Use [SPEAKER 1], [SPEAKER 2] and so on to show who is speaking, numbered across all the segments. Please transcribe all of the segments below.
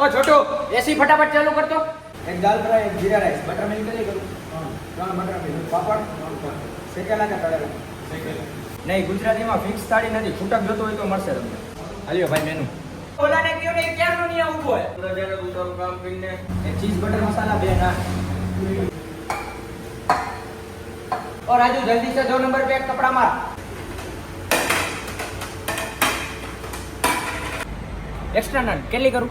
[SPEAKER 1] ઓ છોટો. એસી ફટાફટ ચાલુ કરતો.
[SPEAKER 2] એક દાલ ફ્રાય એક જીરા રાઈસ. બટર મિલ્ક નહીં કરું. ત્રણ બટર મિલ્ક પાપડ શેકેલા કે તળેલા? શેકેલા.
[SPEAKER 1] નહીં ગુજરાતીમાં ફિક્સ થાળી નથી. છૂટક જોતો હોય તો મળશે તમને. હાલ્યો ભાઈ મેનુ ઓલાને કયો ને ક્યાં ક્યારનો નહીં આવું હોય?
[SPEAKER 2] પ્રજાને ઉતારું કામ કરીને.
[SPEAKER 1] એ ચીઝ બટર મસાલા બે ના. ઓ રાજુ જલ્દી છે દો નંબર पे કપડા માર. એક્સ્ટ્રા નાન કેટલી કરું?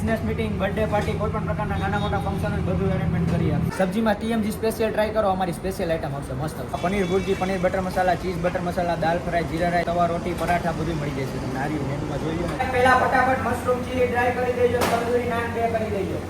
[SPEAKER 1] બિઝનેસ મીટિંગ બર્થડે પાર્ટી કોઈ પણ પ્રકારના નાના મોટા ફંક્શન બધું અરેન્જમેન્ટ કરી આપે સબ્જીમાં ટીએમજી સ્પેશિયલ ટ્રાય કરો, અમારી સ્પેશિયલ આઈટમ આવશે, મસ્ત paneer bhurji, paneer butter masala cheese butter masala dal fry, jeera rice, તવા, રોટી, પરાઠા બધું મળી જશે. તમને આ રહ્યું મેનુમાં જોયું પહેલા ફટાફટ મશરૂમ ચીલી ડ્રાય કરી દેજો, તંદૂરી નાન બે કરી દેજો.